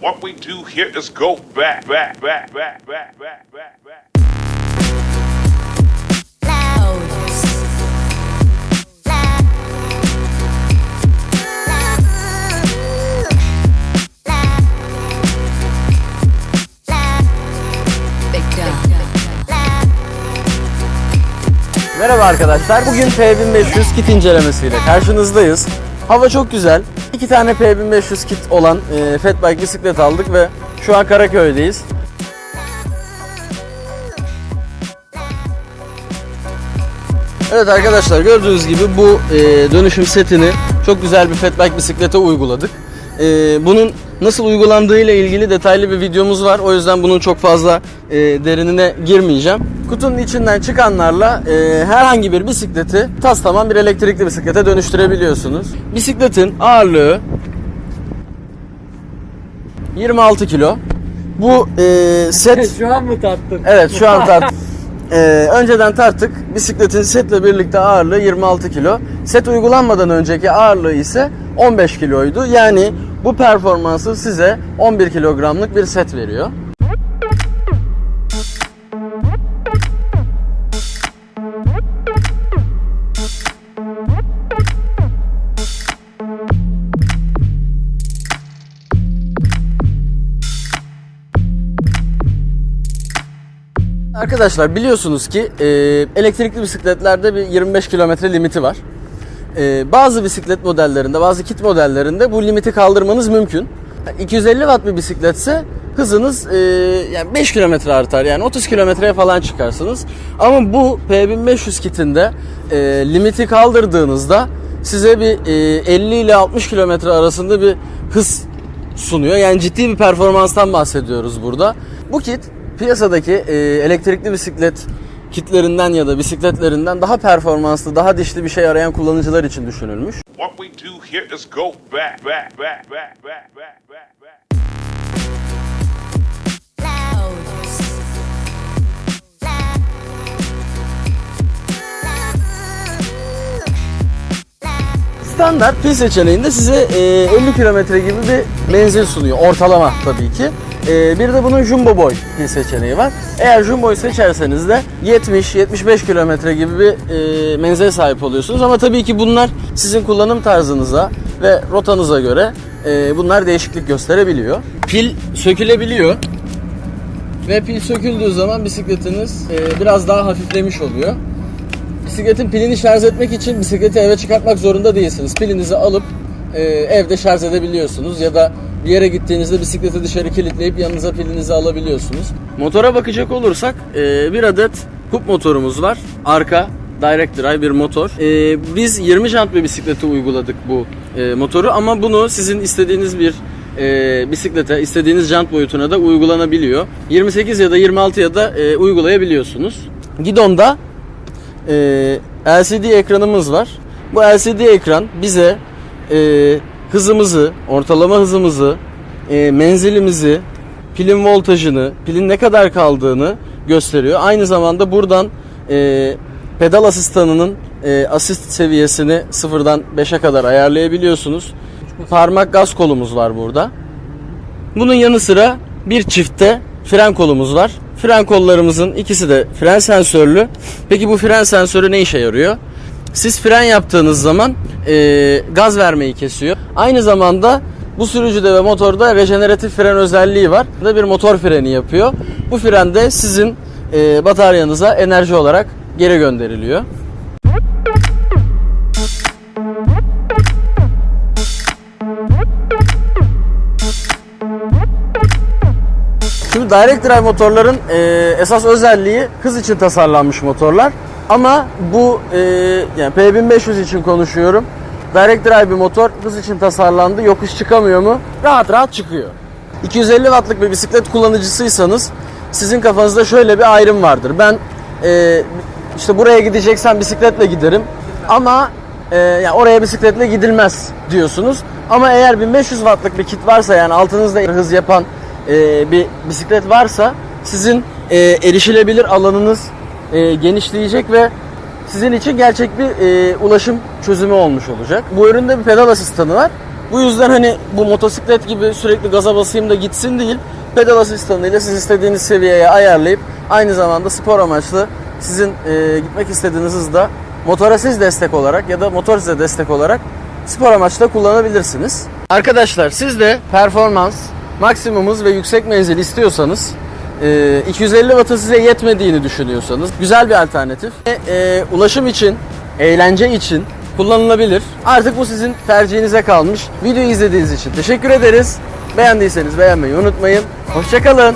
What we do here is go back, back, back, back, back, back, back, back. Merhaba arkadaşlar. Bugün P1500 kit incelemesiyle karşınızdayız. Hava çok güzel. İki tane P1500 kit olan e, Fatbike bisiklet aldık ve şu an Karaköy'deyiz. Evet arkadaşlar gördüğünüz gibi bu e, dönüşüm setini çok güzel bir Fatbike bisiklete uyguladık. E, bunun nasıl uygulandığı ile ilgili detaylı bir videomuz var. O yüzden bunun çok fazla e, derinine girmeyeceğim. Kutunun içinden çıkanlarla e, herhangi bir bisikleti tas tamam bir elektrikli bisiklete dönüştürebiliyorsunuz. Bisikletin ağırlığı 26 kilo. Bu e, set Şu an mı tattın? Evet şu an tart. Ee, önceden tarttık. Bisikletin setle birlikte ağırlığı 26 kilo. Set uygulanmadan önceki ağırlığı ise 15 kiloydu. Yani bu performansı size 11 kilogramlık bir set veriyor. Arkadaşlar biliyorsunuz ki e, elektrikli bisikletlerde bir 25 kilometre limiti var. E, bazı bisiklet modellerinde, bazı kit modellerinde bu limiti kaldırmanız mümkün. 250 watt bir bisikletse hızınız e, yani 5 kilometre artar yani 30 kilometreye falan çıkarsınız. Ama bu P1500 kitinde e, limiti kaldırdığınızda size bir e, 50 ile 60 kilometre arasında bir hız sunuyor. Yani ciddi bir performanstan bahsediyoruz burada. Bu kit piyasadaki e, elektrikli bisiklet kitlerinden ya da bisikletlerinden daha performanslı, daha dişli bir şey arayan kullanıcılar için düşünülmüş. Standart pil seçeneğinde size e, 50 kilometre gibi bir menzil sunuyor. Ortalama tabii ki. E, bir de bunun Jumbo Boy pil seçeneği var. Eğer Jumbo'yu seçerseniz de 70-75 kilometre gibi bir e, menzile sahip oluyorsunuz. Ama tabii ki bunlar sizin kullanım tarzınıza ve rotanıza göre e, bunlar değişiklik gösterebiliyor. Pil sökülebiliyor. Ve pil söküldüğü zaman bisikletiniz e, biraz daha hafiflemiş oluyor. Bisikletin pilini şarj etmek için bisikleti eve çıkartmak zorunda değilsiniz. Pilinizi alıp e, evde şarj edebiliyorsunuz ya da bir yere gittiğinizde bisikleti dışarı kilitleyip yanınıza pilinizi alabiliyorsunuz. Motora bakacak olursak e, bir adet hub motorumuz var. Arka direct drive bir motor. E, biz 20 jant bir bisiklete uyguladık bu e, motoru ama bunu sizin istediğiniz bir e, bisiklete, istediğiniz jant boyutuna da uygulanabiliyor. 28 ya da 26 ya da e, uygulayabiliyorsunuz. Gidonda e, LCD ekranımız var. Bu LCD ekran bize e, hızımızı, ortalama hızımızı, e, menzilimizi, pilin voltajını, pilin ne kadar kaldığını gösteriyor. Aynı zamanda buradan e, pedal asistanının e, asist seviyesini sıfırdan 5'e kadar ayarlayabiliyorsunuz. Parmak gaz kolumuz var burada. Bunun yanı sıra bir çifte fren kolumuz var. Fren kollarımızın ikisi de fren sensörlü. Peki bu fren sensörü ne işe yarıyor? Siz fren yaptığınız zaman e, gaz vermeyi kesiyor. Aynı zamanda bu sürücüde ve motorda rejeneratif fren özelliği var. Bu da bir motor freni yapıyor. Bu fren de sizin e, bataryanıza enerji olarak geri gönderiliyor. Şimdi direct drive motorların e, esas özelliği hız için tasarlanmış motorlar. Ama bu e, yani P1500 için konuşuyorum. Direct drive bir motor hız için tasarlandı. Yokuş çıkamıyor mu? Rahat rahat çıkıyor. 250 wattlık bir bisiklet kullanıcısıysanız sizin kafanızda şöyle bir ayrım vardır. Ben e, işte buraya gideceksem bisikletle giderim. Ama e, yani oraya bisikletle gidilmez diyorsunuz. Ama eğer 1500 wattlık bir kit varsa yani altınızda hız yapan e, bir bisiklet varsa sizin e, erişilebilir alanınız e, genişleyecek ve sizin için gerçek bir e, ulaşım çözümü olmuş olacak. Bu üründe bir pedal asistanı var. Bu yüzden hani bu motosiklet gibi sürekli gaza basayım da gitsin değil. Pedal asistanıyla siz istediğiniz seviyeye ayarlayıp aynı zamanda spor amaçlı sizin e, gitmek istediğiniz hızda motora siz destek olarak ya da motor size destek olarak spor amaçlı kullanabilirsiniz. Arkadaşlar siz de performans, maksimum hız ve yüksek menzil istiyorsanız e, 250 wattı size yetmediğini düşünüyorsanız güzel bir alternatif. E, e, ulaşım için, eğlence için kullanılabilir. Artık bu sizin tercihinize kalmış. Videoyu izlediğiniz için teşekkür ederiz. Beğendiyseniz beğenmeyi unutmayın. Hoşçakalın.